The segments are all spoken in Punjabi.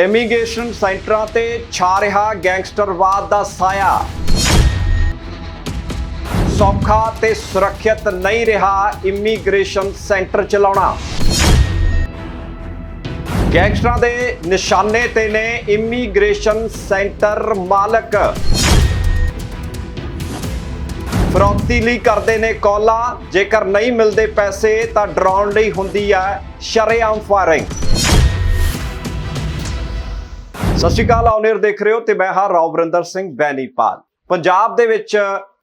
ਇਮੀਗ੍ਰੇਸ਼ਨ ਸੈਂਟਰਾਂ ਤੇ ਛਾ ਰਿਹਾ ਗੈਂਗਸਟਰਵਾਦ ਦਾ ਸਾਇਆ। ਸੌਖਾ ਤੇ ਸੁਰੱਖਿਅਤ ਨਹੀਂ ਰਿਹਾ ਇਮੀਗ੍ਰੇਸ਼ਨ ਸੈਂਟਰ ਚਲਾਉਣਾ। ਗੈਂਗਸਟਰਾਂ ਦੇ ਨਿਸ਼ਾਨੇ ਤੇ ਨੇ ਇਮੀਗ੍ਰੇਸ਼ਨ ਸੈਂਟਰ ਮਾਲਕ। ਫਰੌਤੀ ਲਈ ਕਰਦੇ ਨੇ ਕਾਲਾਂ, ਜੇਕਰ ਨਹੀਂ ਮਿਲਦੇ ਪੈਸੇ ਤਾਂ ਡਰਾਉਣ ਲਈ ਹੁੰਦੀ ਹੈ ਸ਼ਰੇਆਮ ਫਾਇਰਿੰਗ। ਸਤਿ ਸ਼੍ਰੀ ਅਕਾਲ ਆਨਰ ਦੇਖ ਰਹੇ ਹੋ ਤੇ ਮੈਂ ਹਾਂ ਰਾਵਰਿੰਦਰ ਸਿੰਘ ਬੈਨੀਪਾਲ ਪੰਜਾਬ ਦੇ ਵਿੱਚ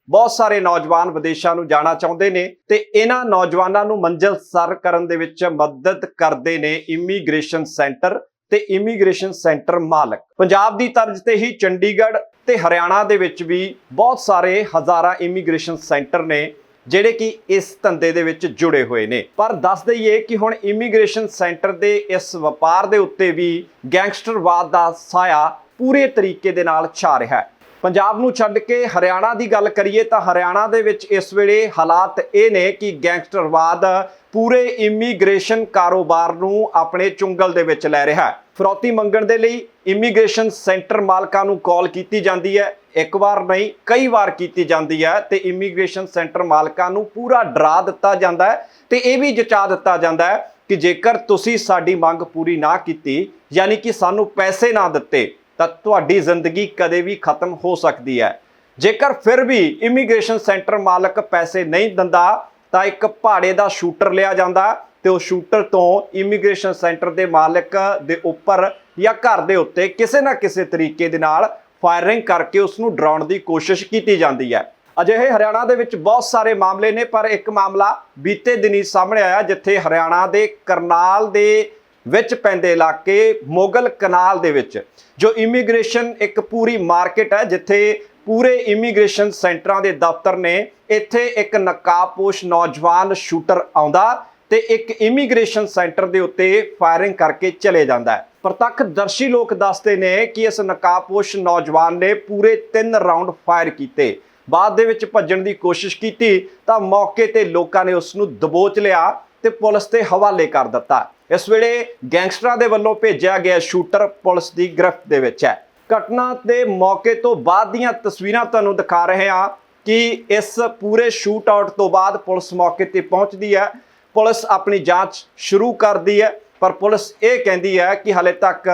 ਬਹੁਤ ਸਾਰੇ ਨੌਜਵਾਨ ਵਿਦੇਸ਼ਾਂ ਨੂੰ ਜਾਣਾ ਚਾਹੁੰਦੇ ਨੇ ਤੇ ਇਹਨਾਂ ਨੌਜਵਾਨਾਂ ਨੂੰ ਮੰਜ਼ਿਲ ਸਰ ਕਰਨ ਦੇ ਵਿੱਚ ਮਦਦ ਕਰਦੇ ਨੇ ਇਮੀਗ੍ਰੇਸ਼ਨ ਸੈਂਟਰ ਤੇ ਇਮੀਗ੍ਰੇਸ਼ਨ ਸੈਂਟਰ ਮਾਲਕ। ਪੰਜਾਬ ਦੀ ਤਰਜ਼ ਤੇ ਹੀ ਚੰਡੀਗੜ੍ਹ ਤੇ ਹਰਿਆਣਾ ਦੇ ਵਿੱਚ ਵੀ ਬਹੁਤ ਸਾਰੇ ਹਜ਼ਾਰਾਂ ਇਮੀਗ੍ਰੇਸ਼ਨ ਸੈਂਟਰ ਨੇ ਜਿਹੜੇ ਕਿ ਇਸ ਧੰਦੇ ਦੇ ਵਿੱਚ ਜੁੜੇ ਹੋਏ ਨੇ। ਪਰ ਦੱਸ ਦਈਏ ਕਿ ਹੁਣ ਇਮੀਗ੍ਰੇਸ਼ਨ ਸੈਂਟਰ ਦੇ ਇਸ ਵਪਾਰ ਦੇ ਉੱਤੇ ਵੀ ਗੈਂਗਸਟਰਵਾਦ ਦਾ ਸਾਇਆ ਪੂਰੇ ਤਰੀਕੇ ਦੇ ਨਾਲ ਛਾ ਰਿਹਾ ਹੈ। ਪੰਜਾਬ ਨੂੰ ਛੱਡ ਕੇ ਹਰਿਆਣਾ ਦੀ ਗੱਲ ਕਰੀਏ ਤਾਂ ਹਰਿਆਣਾ ਦੇ ਵਿੱਚ ਇਸ ਵੇਲੇ ਹਾਲਾਤ ਇਹ ਨੇ ਕਿ ਗੈਂਗਸਟਰਵਾਦ ਪੂਰੇ ਇਮੀਗ੍ਰੇਸ਼ਨ ਕਾਰੋਬਾਰ ਨੂੰ ਆਪਣੇ ਚੁੰਗਲ ਦੇ ਵਿੱਚ ਲੈ ਰਿਹਾ ਹੈ। ਫਰੌਤੀ ਮੰਗਣ ਦੇ ਲਈ ਇਮੀਗ੍ਰੇਸ਼ਨ ਸੈਂਟਰ ਮਾਲਕਾਂ ਨੂੰ ਕਾਲ ਕੀਤੀ ਜਾਂਦੀ ਹੈ। ਇੱਕ ਵਾਰ ਨਹੀਂ, ਕਈ ਵਾਰ ਕੀਤੀ ਜਾਂਦੀ ਹੈ ਤੇ ਇਮੀਗ੍ਰੇਸ਼ਨ ਸੈਂਟਰ ਮਾਲਕਾਂ ਨੂੰ ਪੂਰਾ ਡਰਾ ਦਿੱਤਾ ਜਾਂਦਾ ਹੈ ਤੇ ਇਹ ਵੀ ਜਚਾ ਦਿੱਤਾ ਜਾਂਦਾ ਹੈ ਕਿ ਜੇਕਰ ਤੁਸੀਂ ਸਾਡੀ ਮੰਗ ਪੂਰੀ ਨਾ ਕੀਤੀ, ਯਾਨੀ ਕਿ ਸਾਨੂੰ ਪੈਸੇ ਨਾ ਦਿੱਤੇ ਤਾਂ ਤੁਹਾਡੀ ਜ਼ਿੰਦਗੀ ਕਦੇ ਵੀ ਖਤਮ ਹੋ ਸਕਦੀ ਹੈ। ਜੇਕਰ ਫਿਰ ਵੀ ਇਮੀਗ੍ਰੇਸ਼ਨ ਸੈਂਟਰ ਮਾਲਕ ਪੈਸੇ ਨਹੀਂ ਦਿੰਦਾ, ਤਾਂ ਇੱਕ ਪਹਾੜੇ ਦਾ ਸ਼ੂਟਰ ਲਿਆ ਜਾਂਦਾ ਤੇ ਉਹ ਸ਼ੂਟਰ ਤੋਂ ਇਮੀਗ੍ਰੇਸ਼ਨ ਸੈਂਟਰ ਦੇ ਮਾਲਕ ਦੇ ਉੱਪਰ ਜਾਂ ਘਰ ਦੇ ਉੱਤੇ ਕਿਸੇ ਨਾ ਕਿਸੇ ਤਰੀਕੇ ਦੇ ਨਾਲ ਫਾਇਰਿੰਗ ਕਰਕੇ ਉਸ ਨੂੰ ਡਰਾਉਣ ਦੀ ਕੋਸ਼ਿਸ਼ ਕੀਤੀ ਜਾਂਦੀ ਹੈ। ਅਜਿਹੇ ਹਰਿਆਣਾ ਦੇ ਵਿੱਚ ਬਹੁਤ ਸਾਰੇ ਮਾਮਲੇ ਨੇ, ਪਰ ਇੱਕ ਮਾਮਲਾ ਬੀਤੇ ਦਿਨੀ ਸਾਹਮਣੇ ਆਇਆ, ਜਿੱਥੇ ਹਰਿਆਣਾ ਦੇ ਕਰਨਾਲ ਦੇ ਵਿੱਚ ਪੈਂਦੇ ਇਲਾਕੇ ਮੋਗਲ ਕਨਾਲ ਦੇ ਵਿੱਚ, ਜੋ ਇਮੀਗ੍ਰੇਸ਼ਨ ਇੱਕ ਪੂਰੀ ਮਾਰਕੀਟ ਹੈ, ਜਿੱਥੇ ਪੂਰੇ ਇਮੀਗ੍ਰੇਸ਼ਨ ਸੈਂਟਰਾਂ ਦੇ ਦਫ਼ਤਰ ਨੇ, ਇੱਥੇ ਇੱਕ ਨਕਾਬਪੋਸ਼ ਨੌਜਵਾਨ ਸ਼ੂਟਰ ਆਉਂਦਾ ਤੇ ਇੱਕ ਇਮੀਗ੍ਰੇਸ਼ਨ ਸੈਂਟਰ ਦੇ ਉੱਤੇ ਫਾਇਰਿੰਗ ਕਰਕੇ ਚਲੇ ਜਾਂਦਾ ਹੈ। ਪ੍ਰਤੱਖਦਰਸ਼ੀ ਲੋਕ ਦੱਸਦੇ ਨੇ ਕਿ ਇਸ ਨਕਾਬਪੋਸ਼ ਨੌਜਵਾਨ ਨੇ ਪੂਰੇ 3 ਰਾਉਂਡ ਫਾਇਰ ਕੀਤੇ। ਬਾਅਦ ਦੇ ਵਿੱਚ ਭੱਜਣ ਦੀ ਕੋਸ਼ਿਸ਼ ਕੀਤੀ ਤਾਂ ਮੌਕੇ ਤੇ ਲੋਕਾਂ ਨੇ ਉਸ ਨੂੰ ਦਬੋਚ ਲਿਆ ਤੇ ਪੁਲਿਸ ਦੇ ਹਵਾਲੇ ਕਰ ਦਿੱਤਾ। ਇਸ ਵੇਲੇ ਗੈਂਗਸਟਰਾਂ ਦੇ ਵੱਲੋਂ ਭੇਜਿਆ ਗਿਆ ਸ਼ੂਟਰ ਪੁਲਿਸ ਦੀ ਗ੍ਰਿਫਤ ਦੇ ਵਿੱਚ ਹੈ। ਘਟਨਾ ਦੇ ਮੌਕੇ ਤੋਂ ਬਾਅਦ ਦੀਆਂ ਤਸਵੀਰਾਂ ਤੁਹਾਨੂੰ ਦਿਖਾ ਰਹੇ ਹਾਂ ਕਿ ਇਸ ਪੂਰੇ ਸ਼ੂਟ ਆਊਟ ਤੋਂ ਬਾਅਦ ਪੁਲਿਸ ਮੌਕੇ ਤੇ ਪਹੁੰਚਦੀ ਹੈ। ਪੁਲਿਸ ਆਪਣੀ ਜਾਂਚ ਸ਼ੁਰੂ ਕਰਦੀ ਹੈ, ਪਰ ਪੁਲਿਸ ਇਹ ਕਹਿੰਦੀ ਹੈ ਕਿ ਹਲੇ ਤੱਕ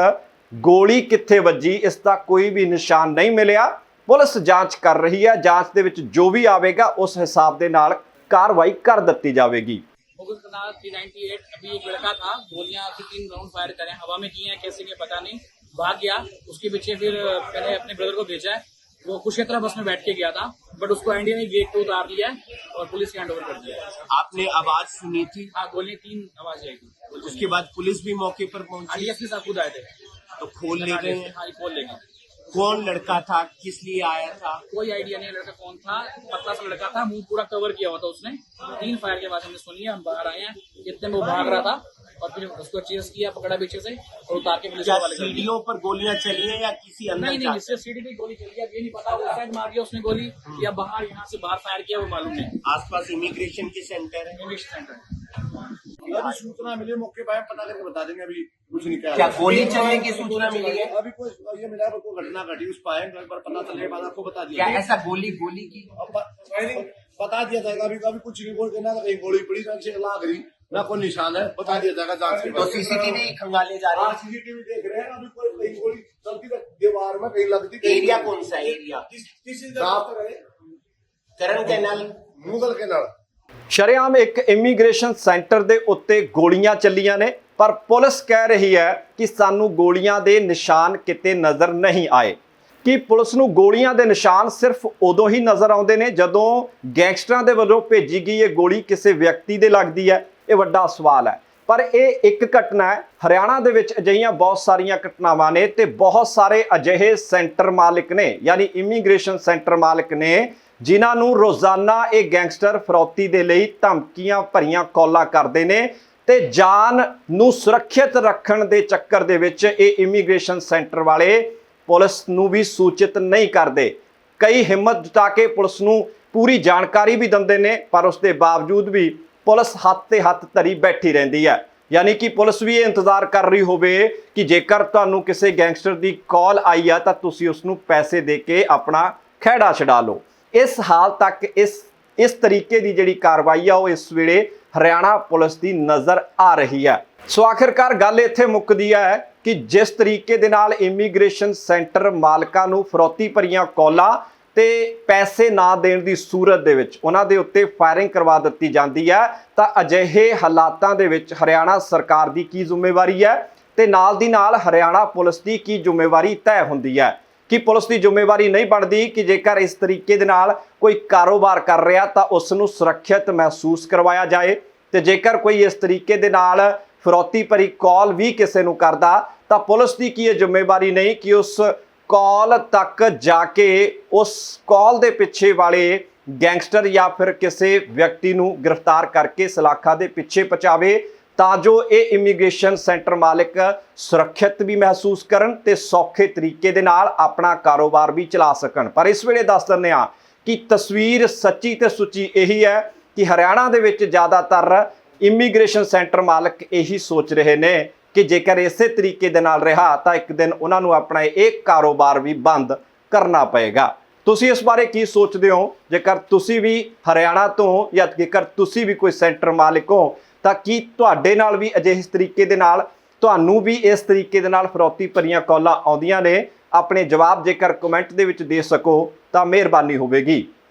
ਗੋਲੀ ਕਿੱਥੇ ਵੱਜੀ, ਇਸ ਦਾ ਕੋਈ ਵੀ ਨਿਸ਼ਾਨ ਨਹੀਂ ਮਿਲਿਆ। ਪੁਲਿਸ ਜਾਂਚ ਕਰ ਰਹੀ ਹੈ, ਜਾਂਚ ਦੇ ਵਿੱਚ ਜੋ ਵੀ ਆਵੇਗਾ ਉਸ ਹਿਸਾਬ ਦੇ ਨਾਲ ਕਾਰਵਾਈ ਕਰ ਦਿੱਤੀ ਜਾਵੇਗੀ। मुगल कनाल 398 अभी एक लड़का था गोलियाँ की तीन राउंड फायर करें हवा में किए हैं कैसे किए पता नहीं। भाग गया उसके पीछे फिर मैंने अपने ब्रदर को भेजा है। वो कुशेत्रा बस में बैठ के गया था बट उसको एनडीए ने गेट पे उतार लिया है और पुलिस के हैंड ओवर कर दिया आपने आवाज़ सुनी थी? हाँ गोलियाँ तीन आवाज़ आई थी। उसके बाद पुलिस भी मौके पर पहुँची? डीएसपी साहब खुद आए थे। तो खोल ले गए। हाँ। खोल लेंगे कौन लड़का था किस लिए आया था? कोई आइडिया नहीं लड़का कौन था पतला सा लड़का था मुँह पूरा कवर किया हुआ था उसने। तीन फायर के बाद हमने सुनी है हम बाहर आए हैं इतने में वो भाग रहा था और फिर उसको चेस किया पकड़ा पीछे से और उतार के पुलिस के दिया। सीढ़ियों पर गोलियाँ चली है या किसी नहीं अंदर नहीं जा- इससे सीढ़ी पे गोली चली है ये नहीं पता वो साइड मार दिया उसने गोली या बाहर यहाँ से बाहर फायर किया वो मालूम नहीं आसपास इमिग्रेशन के सेंटर है। इंग्लिश सेंटर अभी सूचना मिली मौके पर पता करके बता देंगे अभी। कुछ नहीं कह। क्या गोली चलने की सूचना मिली है? अभी कोई ये मिला है, कोई घटना घटी उस पाए बार पता चलने के बाद आपको बता दिया ऐसा गोली गोली की? बता दिया जाएगा अभी अभी कुछ नहीं बोल के ना कहीं गोली पड़ी ना किसी लाग रही ना कोई निशान है बता दिया जाएगा जाँच के तो बाद। सीसीटीवी खंगाले जा रहे हाँ। सीसीटीवी देख रहे हैं अभी कोई कहीं गोली चलती तो दीवार में कहीं लगती एरिया कौन सा एरिया? किस किस जगह रहे? करण कैनाल। मुगल के नल ਸ਼ਰੇਆਮ ਇੱਕ ਇਮੀਗ੍ਰੇਸ਼ਨ ਸੈਂਟਰ ਦੇ ਉੱਤੇ ਗੋਲੀਆਂ ਚੱਲੀਆਂ ਨੇ, ਪਰ ਪੁਲਿਸ ਕਹਿ ਰਹੀ ਹੈ ਕਿ ਸਾਨੂੰ ਗੋਲੀਆਂ ਦੇ ਨਿਸ਼ਾਨ ਕਿਤੇ ਨਜ਼ਰ ਨਹੀਂ ਆਏ। ਕਿ ਪੁਲਿਸ ਨੂੰ ਗੋਲੀਆਂ ਦੇ ਨਿਸ਼ਾਨ ਸਿਰਫ ਉਦੋਂ ਹੀ ਨਜ਼ਰ ਆਉਂਦੇ ਨੇ ਜਦੋਂ ਗੈਂਗਸਟਰਾਂ ਦੇ ਵੱਲੋਂ ਭੇਜੀ ਗਈ ਇਹ ਗੋਲੀ ਕਿਸੇ ਵਿਅਕਤੀ ਦੇ ਲੱਗਦੀ ਹੈ? ਇਹ ਵੱਡਾ ਸਵਾਲ ਹੈ। ਪਰ ਇਹ ਇੱਕ ਘਟਨਾ ਹੈ। ਹਰਿਆਣਾ ਦੇ ਵਿੱਚ ਅਜਿਹੀਆਂ ਬਹੁਤ ਸਾਰੀਆਂ ਘਟਨਾਵਾਂ ਨੇ ਤੇ ਬਹੁਤ ਸਾਰੇ ਅਜਿਹੇ ਸੈਂਟਰ ਮਾਲਕ ਨੇ, ਯਾਨੀ ਇਮੀਗ੍ਰੇਸ਼ਨ ਸੈਂਟਰ ਮਾਲਕ ਨੇ ਜਿਨ੍ਹਾਂ ਨੂੰ ਰੋਜ਼ਾਨਾ ਇਹ ਗੈਂਗਸਟਰ ਫਰੌਤੀ ਦੇ ਲਈ ਧਮਕੀਆਂ ਭਰੀਆਂ ਕਾਲਾਂ ਕਰਦੇ ਨੇ ਤੇ ਜਾਨ ਨੂੰ ਸੁਰੱਖਿਅਤ ਰੱਖਣ ਦੇ ਚੱਕਰ ਦੇ ਵਿੱਚ ਇਹ ਇਮੀਗ੍ਰੇਸ਼ਨ ਸੈਂਟਰ ਵਾਲੇ ਪੁਲਿਸ ਨੂੰ ਵੀ ਸੂਚਿਤ ਨਹੀਂ ਕਰਦੇ। ਕਈ ਹਿੰਮਤ ਜੁਟਾ ਕੇ ਪੁਲਿਸ ਨੂੰ ਪੂਰੀ ਜਾਣਕਾਰੀ ਵੀ ਦਿੰਦੇ ਨੇ, ਪਰ ਉਸ ਦੇ ਬਾਵਜੂਦ ਵੀ ਪੁਲਿਸ ਹੱਥ ਤੇ ਹੱਥ ਧਰੀ ਬੈਠੀ ਰਹਿੰਦੀ ਹੈ। ਯਾਨੀ ਕਿ ਪੁਲਿਸ ਵੀ ਇਹ ਇੰਤਜ਼ਾਰ ਕਰ ਰਹੀ ਹੋਵੇ ਕਿ ਜੇਕਰ ਤੁਹਾਨੂੰ ਕਿਸੇ ਗੈਂਗਸਟਰ ਦੀ ਕਾਲ ਆਈ ਆ ਤਾਂ ਤੁਸੀਂ ਉਸ ਨੂੰ ਪੈਸੇ ਦੇ ਕੇ ਆਪਣਾ ਖਹਿੜਾ ਛਡਾ ਲਓ। ਇਸ ਹਾਲ ਤੱਕ ਇਸ ਇਸ ਤਰੀਕੇ ਦੀ ਜਿਹੜੀ ਕਾਰਵਾਈ ਆ ਉਹ ਇਸ ਵੇਲੇ ਹਰਿਆਣਾ ਪੁਲਿਸ ਦੀ ਨਜ਼ਰ ਆ ਰਹੀ ਹੈ। ਸੋ ਆਖਿਰਕਾਰ ਗੱਲ ਇੱਥੇ ਮੁੱਕਦੀ ਹੈ ਕਿ ਜਿਸ ਤਰੀਕੇ ਦੇ ਨਾਲ ਇਮੀਗ੍ਰੇਸ਼ਨ ਸੈਂਟਰ ਮਾਲਕਾਂ ਨੂੰ ਫਰੋਤੀ ਭਰੀਆਂ ਕਾਲਾਂ ਤੇ ਪੈਸੇ ਨਾ ਦੇਣ ਦੀ ਸੂਰਤ ਦੇ ਵਿੱਚ ਉਹਨਾਂ ਦੇ ਉੱਤੇ ਫਾਇਰਿੰਗ ਕਰਵਾ ਦਿੱਤੀ ਜਾਂਦੀ ਹੈ, ਤਾਂ ਅਜਿਹੇ ਹਾਲਾਤਾਂ ਦੇ ਵਿੱਚ ਹਰਿਆਣਾ ਸਰਕਾਰ ਦੀ ਕੀ ਜ਼ਿੰਮੇਵਾਰੀ ਹੈ ਤੇ ਨਾਲ ਦੀ ਨਾਲ ਹਰਿਆਣਾ ਪੁਲਿਸ ਦੀ ਕੀ ਜ਼ਿੰਮੇਵਾਰੀ ਤੈਅ ਹੁੰਦੀ ਹੈ। ਕਿ ਪੁਲਿਸ ਦੀ ਜ਼ਿੰਮੇਵਾਰੀ ਨਹੀਂ ਬਣਦੀ ਕਿ ਜੇਕਰ ਇਸ ਤਰੀਕੇ ਦੇ ਨਾਲ ਕੋਈ ਕਾਰੋਬਾਰ ਕਰ ਰਿਹਾ ਤਾਂ ਉਸ ਨੂੰ ਸੁਰੱਖਿਅਤ ਮਹਿਸੂਸ ਕਰਵਾਇਆ ਜਾਏ। ਤੇ ਜੇਕਰ ਕੋਈ ਇਸ ਤਰੀਕੇ ਦੇ ਨਾਲ ਫਰੋਤੀ ਭਰੀ ਕਾਲ ਵੀ ਕਿਸੇ ਨੂੰ ਕਰਦਾ, ਤਾਂ ਪੁਲਿਸ ਦੀ ਕੀ ਇਹ ਜ਼ਿੰਮੇਵਾਰੀ ਨਹੀਂ ਕਿ ਉਸ ਕਾਲ ਤੱਕ ਜਾ ਕੇ ਉਸ ਕਾਲ ਦੇ ਪਿੱਛੇ ਵਾਲੇ ਗੈਂਗਸਟਰ ਜਾਂ ਫਿਰ ਕਿਸੇ ਵਿਅਕਤੀ ਨੂੰ ਗ੍ਰਿਫਤਾਰ ਕਰਕੇ ਸਲਾਖਾਂ ਦੇ ਪਿੱਛੇ ਪਹੁੰਚਾਵੇ ਤਾਂ ਜੋ ਇਹ ਇਮੀਗ੍ਰੇਸ਼ਨ ਸੈਂਟਰ ਮਾਲਕ ਸੁਰੱਖਿਅਤ ਵੀ ਮਹਿਸੂਸ ਕਰਨ ਤੇ ਸੌਖੇ ਤਰੀਕੇ ਦੇ ਨਾਲ ਆਪਣਾ ਕਾਰੋਬਾਰ ਵੀ ਚਲਾ ਸਕਣ। ਪਰ ਇਸ ਵੇਲੇ ਦੱਸ ਦਿੰਦੇ ਹਾਂ ਕਿ ਤਸਵੀਰ ਸੱਚੀ ਤੇ ਸੁੱਚੀ ਇਹੀ ਹੈ ਕਿ ਹਰਿਆਣਾ ਦੇ ਵਿੱਚ ਜ਼ਿਆਦਾਤਰ ਇਮੀਗ੍ਰੇਸ਼ਨ ਸੈਂਟਰ ਮਾਲਕ ਇਹੀ ਸੋਚ ਰਹੇ ਨੇ ਕਿ ਜੇਕਰ ਇਸੇ ਤਰੀਕੇ ਦੇ ਨਾਲ ਰਿਹਾ ਤਾਂ ਇੱਕ ਦਿਨ ਉਹਨਾਂ ਨੂੰ ਆਪਣਾ ਇਹ ਕਾਰੋਬਾਰ ਵੀ ਬੰਦ ਕਰਨਾ ਪਏਗਾ। ਤੁਸੀਂ ਇਸ ਬਾਰੇ ਕੀ ਸੋਚਦੇ ਹੋ? ਜੇਕਰ ਤੁਸੀਂ ਵੀ ਹਰਿਆਣਾ ਤੋਂ ਜਾਂ ਜੇਕਰ ਤੁਸੀਂ ਵੀ ਕੋਈ ਸੈਂਟਰ ਮਾਲਕ ਹੋ ਤਾਂ ਕੀ ਤੁਹਾਡੇ ਨਾਲ ਵੀ ਅਜਿਹੇ ਇਸ ਤਰੀਕੇ ਦੇ ਨਾਲ, ਤੁਹਾਨੂੰ ਵੀ ਇਸ ਤਰੀਕੇ ਦੇ ਨਾਲ ਫਰੋਤੀ ਭਰੀਆਂ ਕਾਲਾਂ ਆਉਂਦੀਆਂ ਨੇ? ਆਪਣੇ ਜਵਾਬ ਜੇਕਰ ਕਮੈਂਟ ਦੇ ਵਿੱਚ ਦੇ ਸਕੋ, ਤਾਂ ਮਿਹਰਬਾਨੀ ਹੋਵੇਗੀ।